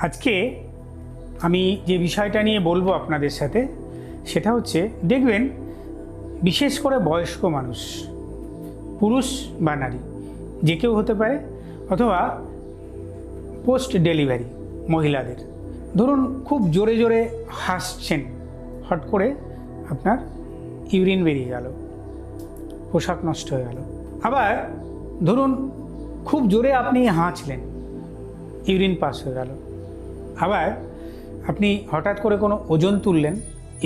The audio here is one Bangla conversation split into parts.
আজকে আমি যে বিষয়টা নিয়ে বলব আপনাদের সাথে, সেটা হচ্ছে, দেখবেন, বিশেষ করে বয়স্ক মানুষ, পুরুষ বা নারী, যে কেউ হতে পারে, অথবা পোস্ট ডেলিভারি মহিলাদের, ধরুন খুব জোরে জোরে হাসছেন, হট করে আপনার ইউরিন বেরিয়ে গেল, পোশাক নষ্ট হয়ে গেল। আবার ধরুন খুব জোরে আপনি হাঁচলেন, ইউরিন পাস হয়ে গেল আবার আপনি হঠাৎ করে কোনো ওজন তুললেন,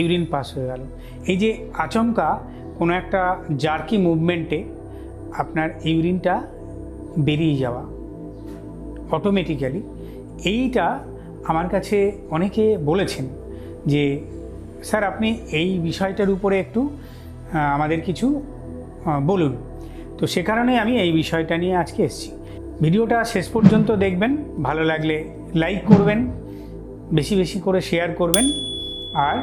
ইউরিন পাস হয়ে গেল। এই যে আচমকা কোনো একটা জার্কি মুভমেন্টে আপনার ইউরিনটা বেরিয়ে যাওয়া অটোমেটিক্যালি এইটা আমার কাছে অনেকে বলেছেন যে, স্যার, আপনি এই বিষয়টার উপরে একটু আমাদের কিছু বলুন। তো সে কারণে আমি এই বিষয়টা নিয়ে আজকে এসেছি। ভিডিওটা শেষ পর্যন্ত দেখবেন, ভালো লাগলে লাইক করবেন বেশি বেশি করে শেয়ার করবেন। আর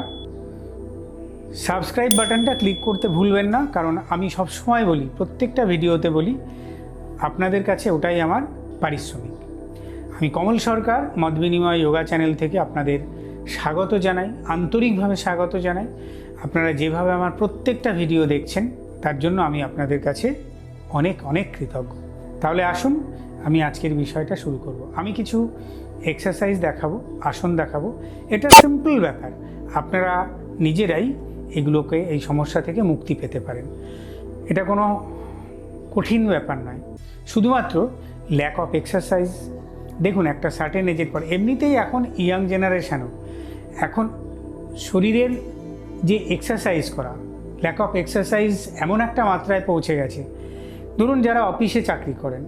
সাবস্ক্রাইব বাটনটা ক্লিক করতে ভুলবেন না, কারণ আমি সবসময় বলি, প্রত্যেকটা ভিডিওতে বলি, আপনাদের কাছে ওটাই আমার পারিশ্রমিক। আমি কমল সরকার, মত বিনিময় যোগা চ্যানেল থেকে আপনাদের স্বাগত জানাই, আন্তরিকভাবে স্বাগত জানাই। আপনারা যেভাবে আমার প্রত্যেকটা ভিডিও দেখছেন, তার জন্য আমি আপনাদের কাছে অনেক অনেক কৃতজ্ঞ। তাহলে আসুন, আমি আজকের বিষয়টা শুরু করব। আমি কিছু এক্সারসাইজ দেখাবো, আসন দেখাবো। এটা সিম্পল ব্যাপার। আপনারা নিজেরাই এগুলোকে, এই সমস্যা থেকে মুক্তি পেতে পারেন। এটা কোনো কঠিন ব্যাপার নয়। শুধুমাত্র ল্যাক অফ এক্সারসাইজ দেখুন একটা সার্টেন এজের পর, এমনিতেই এখন ইয়াং জেনারেশানও এখন শরীরের যে এক্সারসাইজ করা ল্যাক অফ এক্সারসাইজ এমন একটা মাত্রায় পৌঁছে গেছে। ধরুন যারা অফিসে চাকরি করেন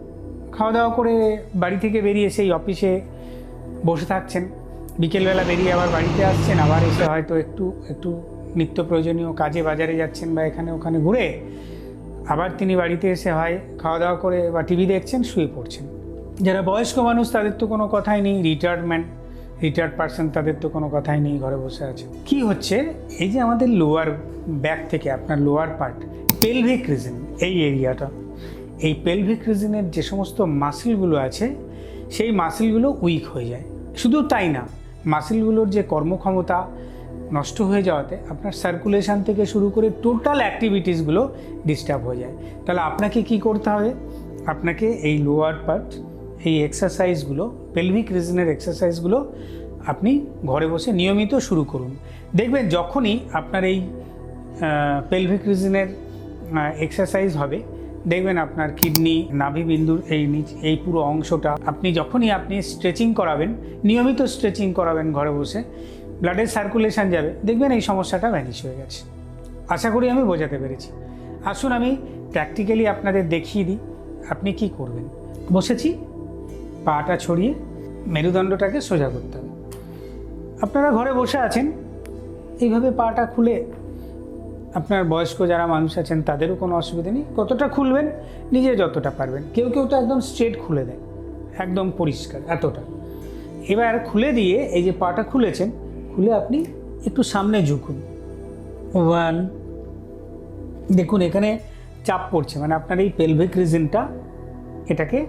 খাওয়া দাওয়া করে বাড়ি থেকে বেরিয়ে সেই অফিসে বসে থাকছেন। বিকেলবেলা বেরিয়ে আবার বাড়িতে আসছেন, আবার এসে হয়তো একটু একটু নিত্য প্রয়োজনীয় কাজে বাজারে যাচ্ছেন বা এখানে ওখানে ঘুরে আবার তিনি বাড়িতে এসে হয় খাওয়া দাওয়া করে বা টিভি দেখছেন, শুয়ে পড়ছেন। যারা বয়স্ক মানুষ তাদের তো কোনো কথাই নেই রিটায়ারমেন্ট রিটায়ার্ড পার্সন তাদের তো কোনো কথাই নেই ঘরে বসে আছে। কি হচ্ছে? এই যে আমাদের লোয়ার ব্যাক থেকে আপনার লোয়ার পার্ট পেলভিক রিজন এই এরিয়াটা এই পেলভিক রিজনের যে সমস্ত মাসেলগুলো আছে, সেই মাসেলগুলো উইক হয়ে যায়। শুধু তাই না মাসেলগুলোর যে কর্মক্ষমতা নষ্ট হয়ে যাওয়াতে আপনার সার্কুলেশন থেকে শুরু করে টোটাল অ্যাক্টিভিটিসগুলো ডিস্টার্ব হয়ে যায়। তাহলে আপনাকে কি করতে হবে? আপনাকে এই লোয়ার পার্ট এই এক্সারসাইজগুলো পেলভিক রিজনের এক্সারসাইজগুলো আপনি ঘরে বসে নিয়মিত শুরু করুন। দেখবেন যখনই আপনার এই পেলভিক রিজনের এক্সারসাইজ হবে দেখবেন আপনার কিডনি নাভিবিন্দুর এই নিচ, এই পুরো অংশটা। আপনি যখনই আপনি স্ট্রেচিং করাবেন, নিয়মিত স্ট্রেচিং করাবেন ঘরে বসে ব্লাডের সার্কুলেশন যাবে, দেখবেন এই সমস্যাটা ভ্যানিশ হয়ে গেছে। আশা করি আমি বোঝাতে পেরেছি। আসুন আমি প্র্যাকটিক্যালি আপনাদের দেখিয়ে দিই, আপনি কি করবেন? বসেছি, পাটা ছড়িয়ে মেরুদণ্ডটাকে সোজা করতে হবে। আপনারা ঘরে বসে আছেন, এইভাবে পাটা খুলে আপনার বয়স্ক যারা মানুষ আছেন, তাদেরও কোনো অসুবিধা নেই। কতটা খুলবেন, নিজে যতটা পারবেন। কেউ কেউ তো একদম স্ট্রেট খুলে দেয়। একদম পরিষ্কার, এতটা। এবার খুলে দিয়ে এই যে পাটা খুলেছেন, খুলে আপনি একটু সামনে ঝুঁকুন। ওয়ান দেখুন এখানে চাপ পড়ছে মানে আপনার এই পেলভিক রিজনটা এটাকে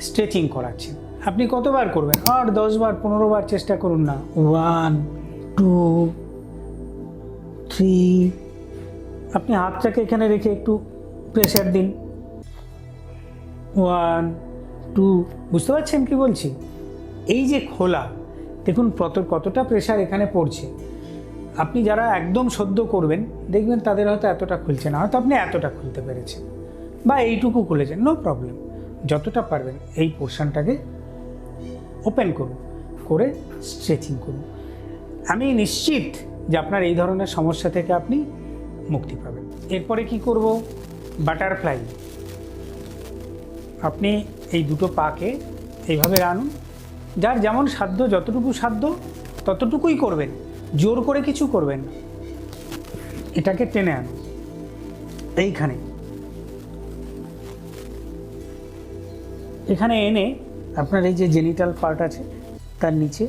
স্ট্রেচিং করাচ্ছেন আপনি কতবার করবেন? আর দশবার পনেরো বার চেষ্টা করুন না। ওয়ান টু থ্রি আপনি হাতটাকে এখানে রেখে একটু প্রেশার দিন। ওয়ান টু বুঝতে পারছেন কি বলছি? এই যে খোলা, দেখুন কত, কতটা প্রেশার এখানে পড়ছে। আপনি যারা একদম সদ্য করবেন, দেখবেন তাদের হয়তো এতটা খুলছে না, হয়তো আপনি এতটা খুলতে পেরেছেন। বা এইটুকু খুলেছেন নো প্রবলেম যতটা পারবেন এই পোর্শনটাকে ওপেন করুন, করে স্ট্রেচিং করুন। আমি নিশ্চিত যে আপনার এই ধরনের সমস্যা থেকে আপনি মুক্তি পাবেন এরপরে কি করব? বাটারফ্লাই। আপনি এই দুটো পাকে এইভাবে আনুন যার যেমন সাধ্য, যতটুকু সাধ্য, ততটুকুই করবেন। জোর করে কিছু করবেন এটাকে টেনে আনুন। এইখানে। এখানে এনে আপনার এই যে জেনিটাল পার্ট আছে, তার নিচে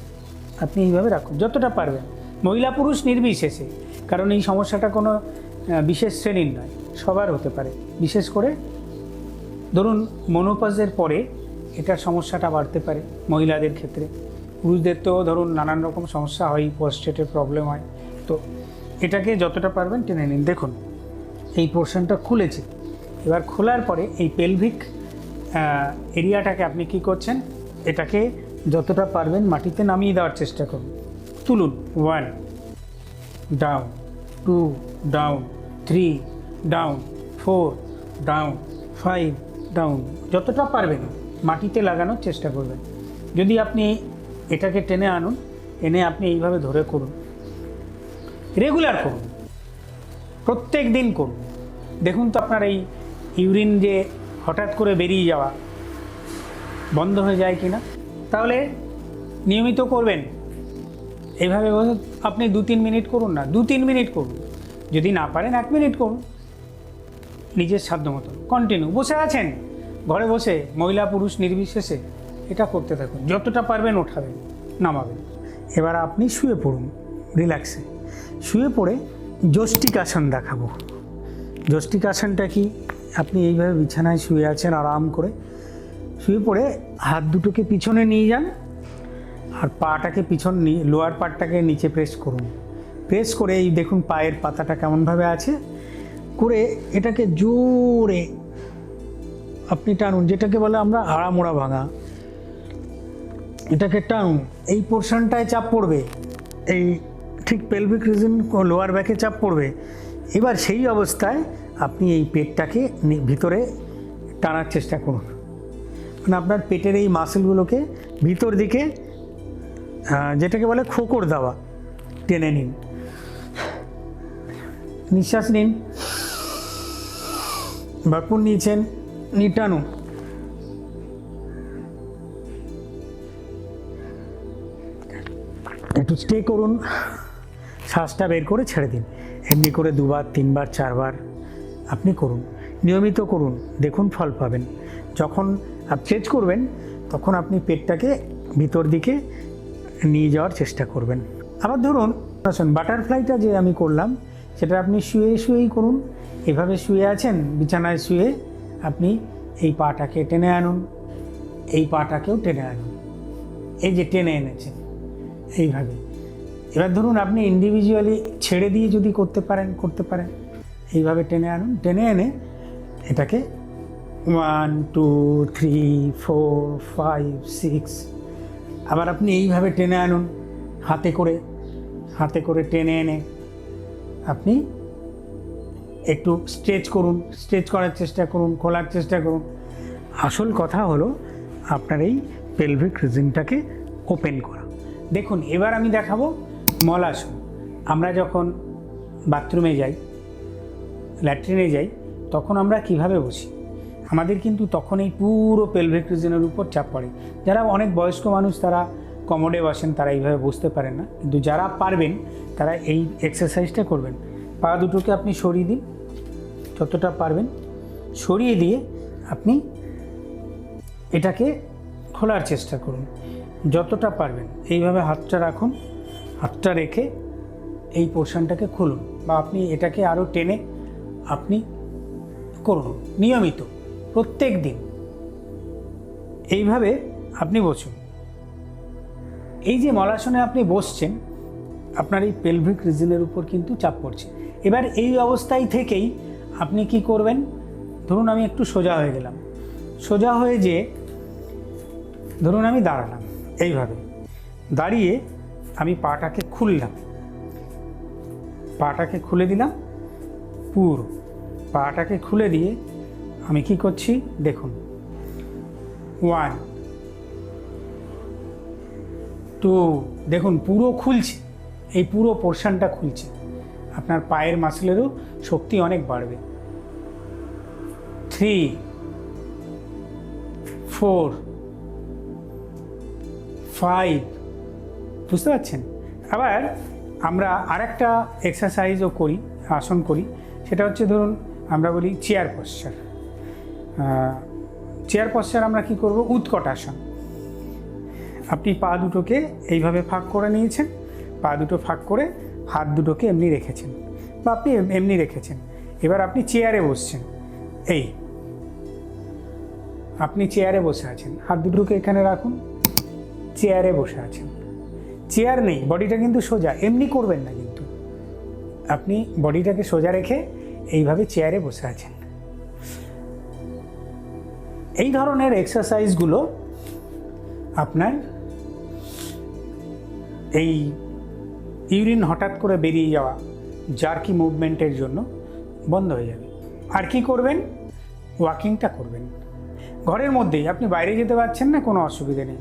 আপনি এইভাবে রাখুন, যতটা পারবেন। মহিলা পুরুষ নির্বিশেষে। কারণ এই সমস্যাটা কোনো বিশেষ শ্রেণির নয়, সবার হতে পারে। বিশেষ করে, ধরুন মনোপাজের পরে এটার সমস্যাটা বাড়তে পারে মহিলাদের ক্ষেত্রে। পুরুষদের তো ধরুন নানান রকম সমস্যা হয় পোস্টেটের প্রবলেম হয়। তো এটাকে যতটা পারবেন টেনে নিন। দেখুন, এই পোর্শনটা খুলেছে। এবার খোলার পরে এই পেলভিক এরিয়াটাকে আপনি কি করছেন? এটাকে যতটা পারবেন মাটিতে নামিয়ে দেওয়ার চেষ্টা করুন। তুলুন one down two down, three down, four down, five down, যতটা পারবেন মাটিতে লাগানোর চেষ্টা করবেন। যদি আপনি এটাকে টেনে আনুন, এনে আপনি এইভাবে ধরে করুন। রেগুলার করুন। প্রত্যেক দিন করুন। দেখুন তো আপনার এই ইউরিন যে হঠাৎ করে বেরিয়ে যাওয়া বন্ধ হয়ে যায় কি না তাহলে নিয়মিত করবেন। এইভাবে আপনি দু তিন মিনিট করুন না, দু তিন মিনিট করুন। যদি না পারেন, এক মিনিট করুন। নিজের সাধ্য মতো। কন্টিনিউ বসে আছেন? ঘরে বসে, মহিলা পুরুষ নির্বিশেষে এটা করতে থাকুন। যতটা পারবেন ওঠাবেন, নামাবেন। এবার আপনি শুয়ে পড়ুন রিল্যাক্সে শুয়ে পড়ে যষ্টিক আসন দেখাবো। যষ্টিক আসনটা কি? আপনি এইভাবে বিছানায় শুয়ে আছেন, আরাম করে। শুয়ে পড়ে হাত দুটোকে পিছনে নিয়ে যান। আর পাটাকে পিছন নিয়ে লোয়ার পার্টটাকে নিচে প্রেস করুন। প্রেস করে এই দেখুন পায়ের পাতাটা কেমনভাবে আছে। করে এটাকে জোরে আপনি টানুন, যেটাকে বলে আমরা আড়ামোড়া ভাঙা। এটাকে টানুন। এই পোর্শনটায় চাপ পড়বে। এই ঠিক পেলভিক রিজন লোয়ার ব্যাকে চাপ পড়বে। এবার সেই অবস্থায় আপনি এই পেটটাকে ভিতরে টানার চেষ্টা করুন। মানে আপনার পেটের এই মাসেলগুলোকে ভিতর দিকে যেটাকে বলে খোকর দেওয়া। টেনে নিন। নিঃশ্বাস নিন। বাপুর নিয়েছেন নিটানু। একটু স্টে করুন। শ্বাসটা বের করে ছেড়ে দিন। এমনি করে দুবার, তিনবার, চারবার আপনি করুন। নিয়মিত করুন। দেখুন ফল পাবেন। যখন আপ চেঞ্জ করবেন, তখন আপনি পেটটাকে ভিতর দিকে নিয়ে যাওয়ার চেষ্টা করবেন। আবার ধরুন, আসুন, বাটারফ্লাইটা যে আমি করলাম, সেটা আপনি শুয়ে শুয়েই করুন। এভাবে শুয়ে আছেন, বিছানায় শুয়ে আপনি এই পাটাকে টেনে আনুন। এই পাটাকেও টেনে আনুন। এই যে টেনে এনেছেন, এইভাবে। এবার ধরুন, আপনি ইন্ডিভিজুয়ালি ছেড়ে দিয়ে যদি করতে পারেন করতে পারেন, এইভাবে টেনে আনুন। টেনে এনে এটাকে one two three four five six আবার আপনি এইভাবে টেনে আনুন, হাতে করে হাতে করে টেনে এনে আপনি একটু স্ট্রেচ করুন, স্ট্রেচ করার চেষ্টা করুন, খোলার চেষ্টা করুন। আসল কথা হলো আপনার এই পেলভিক রিজনটাকে ওপেন করা। দেখুন, এবার আমি দেখাবো মলাসন আমরা যখন বাথরুমে যাই ল্যাট্রিনে যাই, তখন আমরা কীভাবে বসি? আমাদের কিন্তু তখন এই পুরো পেলভিক রিজনের উপর চাপ পড়ে। যারা অনেক বয়স্ক মানুষ তারা কমোডে বসেন, তারা এইভাবে বসতে পারেন না। কিন্তু যারা পারবেন, তারা এই এক্সারসাইজটা করবেন। পা দুটোকে আপনি সরিয়ে দিন, যতটা পারবেন সরিয়ে দিয়ে আপনি এটাকে খোলার চেষ্টা করুন। যতটা পারবেন, এইভাবে হাতটা রাখুন, হাতটা রেখে এই পোর্শনটাকে খুলুন বা আপনি এটাকে আরও টেনে আপনি করুন, নিয়মিত। প্রত্যেক দিন। এইভাবে আপনি বসুন। এই যে মলাসনে আপনি বসছেন, আপনার এই পেলভিক রিজনের উপর কিন্তু চাপ পড়ছে। এবার এই অবস্থায় থেকেই আপনি কি করবেন? ধরুন আমি একটু সোজা হয়ে গেলাম। সোজা হয়ে যে ধরুন আমি দাঁড়ালাম, এইভাবে। দাঁড়িয়ে আমি পাটাকে খুললাম। পাটাকে খুলে দিলাম। পুরো পাটাকে খুলে দিয়ে আমি কি করছি? দেখুন। ওয়ান টু দেখুন, পুরো খুলছে। এই পুরো পোর্শনটা খুলছে। আপনার পায়ের মাসলেরও শক্তি অনেক বাড়বে। থ্রি ফোর ফাইভ বুঝতে পারছেন? আবার আমরা আরেকটা এক্সারসাইজও করি, আসন করি। সেটা হচ্ছে, ধরুন, আমরা বলি চেয়ার পশ্চার চেয়ার পশ্চার আমরা কি করব? উৎকট আসন আপনি পা দুটোকে এইভাবে ফাঁক করে নিয়েছেন, পা দুটো ফাঁক করে হাত দুটোকে এমনি রেখেছেন বা আপনি এমনি রেখেছেন। এবার আপনি চেয়ারে বসছেন। এই, আপনি চেয়ারে বসে আছেন। হাত দুটোকে এখানে রাখুন। চেয়ারে বসে আছেন। চেয়ার নেই, বডিটা কিন্তু সোজা, এমনি করবেন না কিন্তু। আপনি বডিটাকে সোজা রেখে এইভাবে চেয়ারে বসে আছেন। এই ধরনের এক্সারসাইজগুলো আপনার এই ইউরিন হঠাৎ করে বেরিয়ে যাওয়া জার্কি মুভমেন্টের জন্য বন্ধ হয়ে যাবে। আর কি করবেন? ওয়াকিংটা করবেন। ঘরের মধ্যেই, আপনি বাইরে যেতে পারছেন না, কোনো অসুবিধে নেই।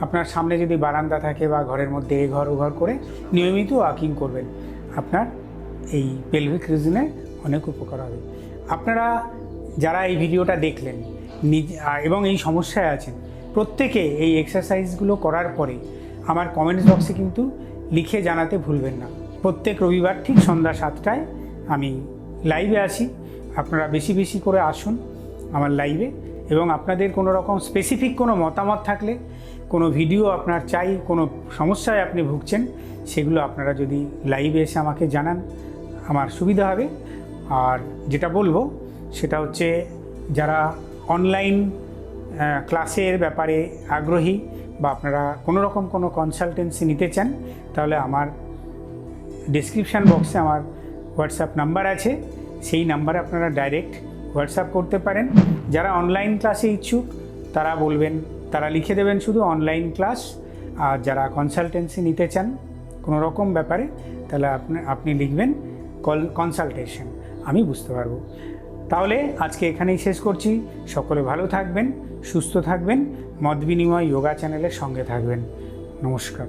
আপনার সামনে যদি বারান্দা থাকে বা ঘরের মধ্যে এ ঘর ও ঘর করে নিয়মিত ওয়াকিং করবেন। আপনার এই পেলভিক রিজনে অনেক উপকার হবে। আপনারা যারা এই ভিডিওটা দেখলেন এবং এই সমস্যায় আছেন প্রত্যেকে এই এক্সারসাইজগুলো করার পরে আমার কমেন্টস বক্সে কিন্তু লিখে জানাতে ভুলবেন না। প্রত্যেক রবিবার ঠিক সন্ধ্যা সাতটায় আমি লাইভে আসি আপনারা বেশি বেশি করে আসুন আমার লাইভে এবং আপনাদের কোনো রকম স্পেসিফিক কোনো মতামত থাকলে, কোনো ভিডিও আপনার চাই, কোনো সমস্যায় আপনি ভুগছেন, সেগুলো আপনারা যদি লাইভে এসে আমাকে জানান, আমার সুবিধা হবে। আর যেটা বলব, সেটা হচ্ছে যারা অনলাইন ক্লাসের ব্যাপারে আগ্রহী বা আপনারা কোনো রকম কোনো কনসালটেন্সি নিতে চান, তাহলে আমার ডিসক্রিপশান বক্সে আমার হোয়াটসঅ্যাপ নাম্বার আছে। সেই নাম্বারে আপনারা ডাইরেক্ট হোয়াটসঅ্যাপ করতে পারেন। যারা অনলাইন ক্লাসে ইচ্ছুক, তারা বলবেন, তারা লিখে দেবেন শুধু অনলাইন ক্লাস আর যারা কনসালটেন্সি নিতে চান কোনো রকম ব্যাপারে, তাহলে আপনি আপনি লিখবেন কল কনসালটেশন আমি বুঝতে পারব। তাহলে আজকে এখানেই শেষ করছি। সকলে ভালো থাকবেন, সুস্থ থাকবেন, মত বিনিময় যোগা চ্যানেলের সঙ্গে থাকবেন। নমস্কার।